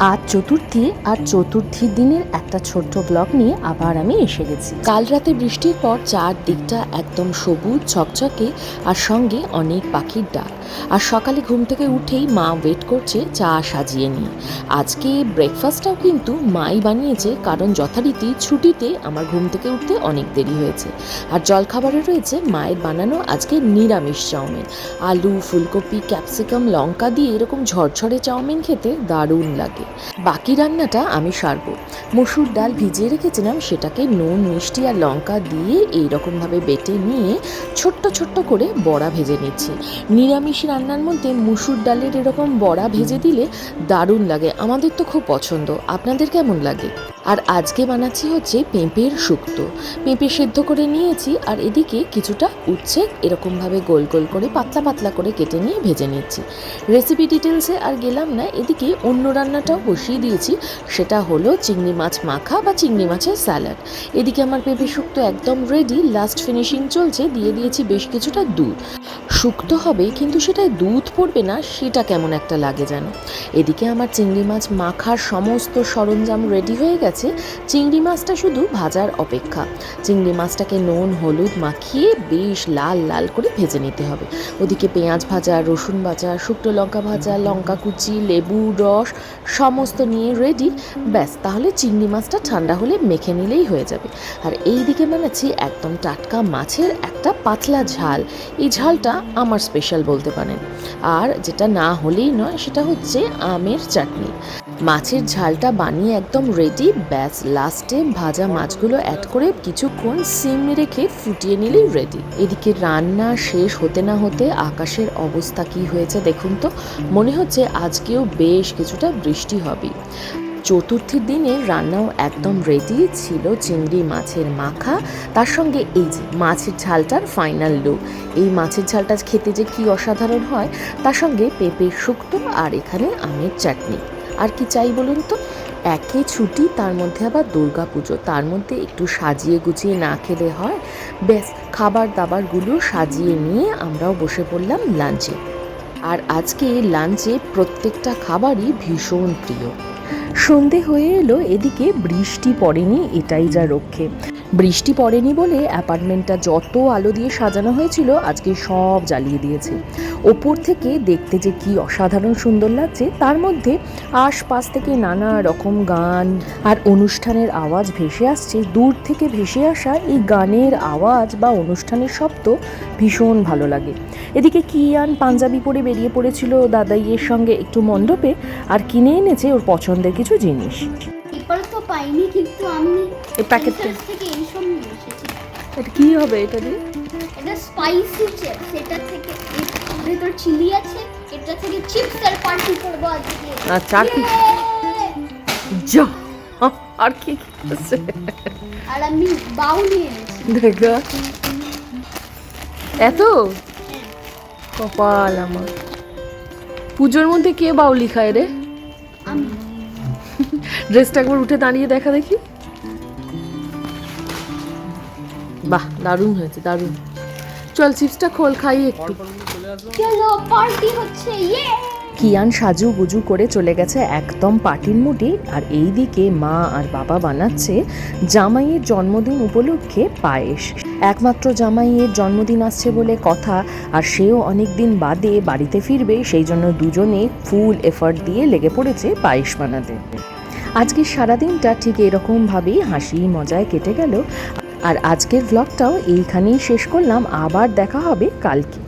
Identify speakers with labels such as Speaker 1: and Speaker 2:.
Speaker 1: আজ চতুর্থী আর চতুর্থীর দিনের একটা ছোট্ট ব্লগ নিয়ে আবার আমি এসে গেছি। কাল রাতে বৃষ্টির পর চারদিকটা একদম সবুজ, ঝকঝকে আর সঙ্গে অনেক পাখির ডাক। আর সকালে ঘুম থেকে উঠেই মা ওয়েট করছে চা সাজিয়ে নিয়ে। আজকে ব্রেকফাস্টটাও কিন্তু মাই বানিয়েছে, কারণ যথারীতি ছুটিতে আমার ঘুম থেকে উঠতে অনেক দেরি হয়েছে। আর জলখাবারে রয়েছে মায়ের বানানো আজকে নিরামিষ চাউমিন। আলু, ফুলকপি, ক্যাপসিকাম, লঙ্কা দিয়ে এরকম ঝরঝরে চাউমিন খেতে দারুণ লাগে। বাকি রান্নাটা আমি সারবো। মসুর ডাল ভিজিয়ে রেখেছিলাম, সেটাকে নুন, মিষ্টি আর লঙ্কা দিয়ে এইরকমভাবে বেটে নিয়ে ছোট্ট ছোট্ট করে বড়া ভেজে নিচ্ছি। নিরামিষ রান্নার মধ্যে মুসুর ডালের এরকম বড়া ভেজে দিলে দারুণ লাগে। আমাদের তো খুব পছন্দ। আপনাদের কেমন লাগে? আর আজকে বানাচ্ছি হচ্ছে পেঁপের শুক্তো। পেঁপে সেদ্ধ করে নিয়েছি আর এদিকে কিছুটা উচ্ছে এরকমভাবে গোল গোল করে পাতলা পাতলা করে কেটে নিয়ে ভেজে নিচ্ছি। রেসিপি ডিটেলসে আর গেলাম না, এদিকে অন্য রান্নাটাও বসিয়ে দিয়েছি, সেটা হলো চিংড়ি মাছ মাখা বা চিংড়ি মাছের স্যালাড। এদিকে আমার পেঁপে শুক্তো একদম রেডি লাস্ট ফিনিশিং চলছে, দিয়ে দিয়েছি বেশ কিছুটা দুধ। শুক্তো হবে, কিন্তু সেটায় দুধ পড়বে না, সেটা কেমন একটা লাগে যেন এদিকে আমার চিংড়ি মাছ মাখার সমস্ত সরঞ্জাম রেডি হয়ে গেছে। চিংড়ি মাছটা শুধু ভাজার অপেক্ষা। চিংড়ি মাছটাকে নুন, হলুদ মাখিয়ে বেশ লাল লাল করে ভেজে নিতে হবে। ওদিকে পেঁয়াজ ভাজা, রসুন ভাজা শুকনো লঙ্কা ভাজা, লঙ্কা কুচি, লেবু, রস, সমস্ত নিয়ে রেডি ব্যাস, তাহলে চিংড়ি মাছটা ঠান্ডা হলে মেখে নিলেই হয়ে যাবে। আর এই দিকে বানাচ্ছি একদম টাটকা মাছের একটা পাতলা ঝাল। এই ঝালটা আমার স্পেশাল বলতে পারেন। আর যেটা না হলেই নয়, সেটা হচ্ছে আমের চাটনি। মাছের ঝালটা বানিয়ে একদম রেডি ব্যাস লাস্টে ভাজা মাছগুলো অ্যাড করে কিছুক্ষণ সিম রেখে ফুটিয়ে নিলেই রেডি এদিকে রান্না শেষ হতে না হতে আকাশের অবস্থা কি হয়েছে দেখুন তো? মনে হচ্ছে আজকেও বেশ কিছুটা বৃষ্টি হবে। চতুর্থীর দিনে রান্নাও একদম রেডি ছিল, চিংড়ি মাছের মাখা। তার সঙ্গে এই যে মাছের ঝালটার ফাইনাল লুক এই মাছের ঝালটা খেতে যে কি অসাধারণ হয়, তার সঙ্গে পেঁপের শুক্তো আর এখানে আমের চাটনি। আর কি চাই বলুন তো? একে ছুটি, তার মধ্যে আবার দুর্গা পুজো তার মধ্যে একটু সাজিয়ে গুছিয়ে না খেলে হয়। ব্যাস, খাবার দাবারগুলো সাজিয়ে নিয়ে আমরাও বসে পড়লাম লাঞ্চে আর আজকে লাঞ্চে প্রত্যেকটা খাবারই ভীষণ প্রিয়। সন্ধে হয়ে এলো এদিকে বৃষ্টি পড়েনি এটাই যা রক্ষে। বৃষ্টি পড়েনি বলে অ্যাপার্টমেন্টটা যত আলো দিয়ে সাজানো হয়েছিল আজকে সব জ্বালিয়ে দিয়েছে। ওপর থেকে দেখতে যে কি অসাধারণ সুন্দর লাগছে, তার মধ্যে আশপাশ থেকে নানা রকম গান আর অনুষ্ঠানের আওয়াজ ভেসে আসছে। দূর থেকে ভেসে আসা এই গানের আওয়াজ বা অনুষ্ঠানের শব্দ ভীষণ ভালো লাগে। এদিকে কিয়ান পাঞ্জাবি পরে বেরিয়ে পড়েছিল দাদাইয়ের সঙ্গে একটু মণ্ডপে আর কিনে এনেছে ওর পছন্দের কিছু জিনিস।
Speaker 2: পাইনি কিন্তু আমি
Speaker 1: এই প্যাকেটটা
Speaker 2: থেকে নিয়ে এসেছি।
Speaker 1: এটা কি হবে এটা দিয়ে?
Speaker 2: এটা স্পাইসি চিপস এটা থেকে ভেতর চিলি আছে এটা থেকে চিপস এর পার্টি করব আজকে।
Speaker 1: আচ্ছা, আর কি? যা আর কি আছে?
Speaker 2: আর আমি বাউ নিয়ে এনেছি
Speaker 1: দেখা। এত? কপাল আমার। পুজোর মধ্যে কে বাউলি খায় রে? ড্রেসটা একবার উঠে দাঁড়িয়ে দেখা দেখি। বাহ দারুণ হয়েছে দারুণ। চল চিপসটা খোল খাই একটু।
Speaker 2: পার্টি হচ্ছে ইয়ে
Speaker 1: কিয়ান সাজু গুজু করে চলে গেছে একদম পার্টির মুডে আর এই দিকে মা আর বাবা বানাচ্ছে জামাইয়ের জন্মদিন উপলক্ষে পায়েস। একমাত্র জামাইয়ের জন্মদিন আসছে বলে কথা আর সেও অনেক দিন বাদে বাড়িতে ফিরবে সেই জন্য দুজনে ফুল এফার্ট দিয়ে লেগে পড়েছে পায়েস বানাতে। আজকে সারাদিনটা ঠিক এরকমভাবেই হাসি মজায় কেটে গেল। আর আজকের ভ্লগটাও এইখানেই শেষ করলাম। আবার দেখা হবে কালকে।